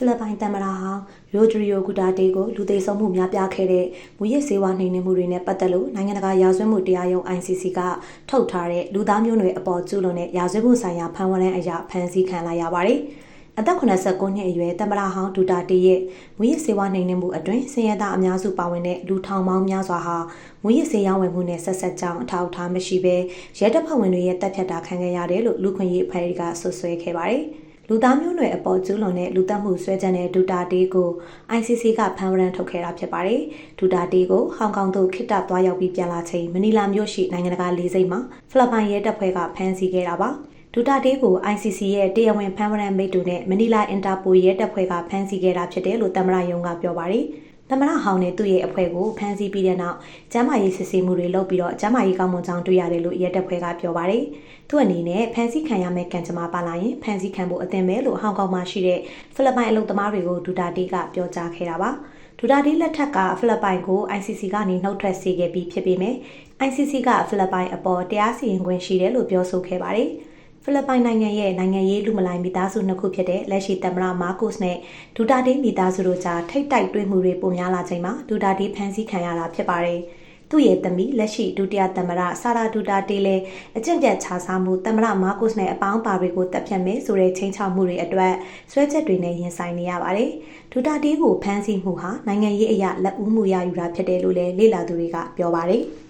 ဖိလစ်ပိုင်တမရာဟောင်းရိုဒရီယိုဂူတာတေကိုလူသိဆုံးမှုများပြားခဲ့တဲ့မူရစ်ဆေးဝါးနှိမ်နင်းမှုတွေနဲ့ပတ်သက်လို့နိုင်ငံတကာရာဇဝတ်မှုတရားရုံး ICC ကထုတ်ထားတဲ့လူသားမျိုးနွယ်အပေါ်ကျူးလွန်တဲ့ရာဇဝတ်မှုဆိုင်ရာဖမ်းဝရမ်းအရာဖမ်းဆီးခံလိုက်ရပါတယ်။အသက်89နှစ်အရွယ်တမရာဟောင်းဒူတာတေရဲ့မူရစ်ဆေးဝါးနှိမ်နင်းမှုအတွင်းဆင်းရဲသားအများစုပါဝင်တဲ့လူထောင်ပေါင်းများစွာဟာမူရစ်ဆေးရောင်းဝယ်မှုနဲ့ဆက်ဆက်ကြောင်းအထောက်အထားမရှိဘဲရဲတပ်ဖွဲ့ဝင်တွေရဲ့တပ်ဖြတ်တာခံခဲ့ရတယ်လို့လူခွင့်ရေးအဖွဲ့ကဆွဆွဲခဲ့ပါတယ်။ လူသားမျိုးနွယ်အပေါ်ကျူးလွန်တဲ့လူသက်မှုဆွဲချက်နဲ့ဒူတာတေးကို ICC ကဖမ်းဝရမ်းထုတ်ခဲ့တာဖြစ်ပါတယ်။ဒူတာတေးကိုဟောင်ကောင်သို့ခိတ္တသွားရောက်ပြီးပြန်လာချိန်မနီလာမြို့ရှိနိုင်ငံတကာလေဆိပ်မှာဖိလစ်ပိုင်ရဲတပ်ဖွဲ့ကဖမ်းဆီးခဲ့တာပါ။ဒူတာတေးကို ICC ရဲ့တရားဝင်ဖမ်းဝရမ်းမိတ်တူနဲ့မနီလာအင်တာပိုရဲတပ်ဖွဲ့ကဖမ်းဆီးခဲ့တာဖြစ်တယ်လို့သမ္မတယုံကပြောပါတယ်။ သမရဟောင်းနဲ့သူ့ရဲ့အဖွဲ့ကိုဖမ်းဆီးပြီးတဲ့နောက်ကျမ်းမာရေးစစ်ဆေးမှုတွေလုပ်ပြီးတော့ကျမ်းမာရေးကောင်းမွန်ကြောင်းတွေ့ရတယ်လို့ရဲတပ်ဖွဲ့ကပြောပါတယ်။သူ့အနေနဲ့ဖမ်းဆီးခံရမယ့်ကံကြမ္မာပါလာရင်ဖမ်းဆီးခံဖို့အသင့်ပဲလို့ဟောင်ကောင်မှာရှိတဲ့ဖိလစ်ပိုင်အလုပ်သမားတွေကိုဒူတာတီကပြောကြားခဲ့တာပါ။ဒူတာတီလက်ထက်ကဖိလစ်ပိုင်ကို ICC ကနေနှုတ်ထွက်စေခဲ့ပြီးဖြစ်ပေမဲ့ ICC ကဖိလစ်ပိုင်အပေါ်တရားစီရင်ခွင့်ရှိတယ်လို့ပြောဆိုခဲ့ပါတယ်။ ဖိလစ်ပိုင်နိုင်ငံရဲ့နိုင်ငံရေးလူမလိုင်းမိသားစုနှစ်ခုဖြစ်တဲ့လက်ရှိသမ္မတမာကုစ်နဲ့ဒူတာတေးမိသားစုတို့ကြားထိတ်တိုက်တွေ့မှုတွေပုံများလာချိန်မှာဒူတာတေးဖမ်းဆီးခံရတာဖြစ်ပါတယ်။သူ့ရဲ့သမီးလက်ရှိဒုတိယသမ္မတဆာရာဒူတာတေးလည်းအကျင့်ပြတ်ခြားစားမှုသမ္မတမာကုစ်နဲ့အပေါင်းပါတွေကိုတပ်ဖြတ်မယ်ဆိုတဲ့ချင်းချောက်မှုတွေအတွက်ဆွဲချက်တွေနဲ့ရင်ဆိုင်နေရပါတယ်။ဒူတာတေးကိုဖမ်းဆီးမှုဟာနိုင်ငံရေးအရာလက်ဦးမှုရယူတာဖြစ်တယ်လို့လည်းလေ့လာသူတွေကပြောပါတယ်။